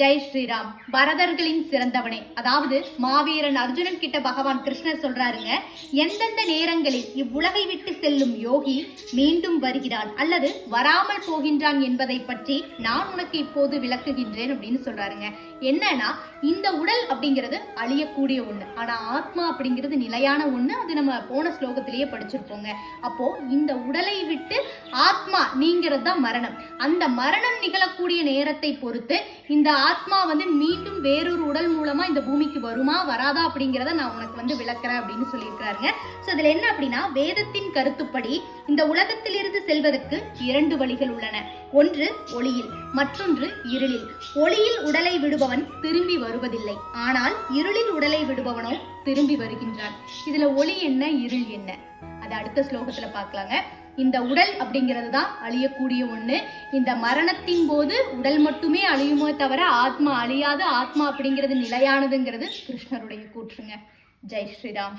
ஜெய் ஸ்ரீராம். பரதர்களின் சிறந்தவனே. அதாவது மாவீரன் அர்ஜுனன் கிட்ட பகவான் கிருஷ்ணர் சொல்றாருங்க எந்தெந்த நேரங்களில் இவ்வுலகை விட்டு செல்லும் யோகி மீண்டும் வருகிறான் அல்லது வராமல் போகின்றான் என்பதை பற்றி நான் உனக்கு இப்போது விளக்குகின்றேன் அப்படின்னு சொல்றாருங்க. என்னன்னா இந்த உடல் அப்படிங்கிறது அழியக்கூடிய ஒண்ணு. ஆனா ஆத்மா அப்படிங்கிறது நிலையான ஒண்ணு. அது நம்ம போன ஸ்லோகத்திலேயே படிச்சிருப்போங்க. அப்போ இந்த உடலை விட்டு ஆத்மா நீங்கிறது தான் மரணம். அந்த மரணம் நிகழக்கூடிய நேரத்தை பொறுத்து இந்த ஆத்மா வந்து மீண்டும் வேறொரு உடல் மூலமா இந்த பூமிக்கு வருமா வராதா அப்படிங்கிறத நான் உனக்கு வந்து விளக்குறேன் அப்படின்னு சொல்லியிருக்கிறாருங்க. ஸோ இதுல என்ன அப்படின்னா வேதத்தின் கருத்துப்படி இந்த உலகத்திலிருந்து செல்வதற்கு இரண்டு வழிகள் உள்ளன. ஒன்று ஒளியில் மற்றொன்று இருளில். ஒளியில் உடலை விடுபவன் திரும்பி வருவதில்லை. ஆனால் இருளில் உடலை விடுபவனோ திரும்பி வருகின்றான். இதுல ஒளி என்ன இருள் என்ன? அது அடுத்த ஸ்லோகத்துல பார்க்கலாங்க. இந்த உடல் அப்படிங்கிறது தான் அழியக்கூடிய ஒன்று இந்த மரணத்தின் போது உடல் மட்டுமே அழியுமோ தவிர ஆத்மா அழியாது ஆத்மா அப்படிங்கிறது நிலையானதுங்கிறது கிருஷ்ணருடைய கூற்றுங்க. ஜெய் ஸ்ரீராம்.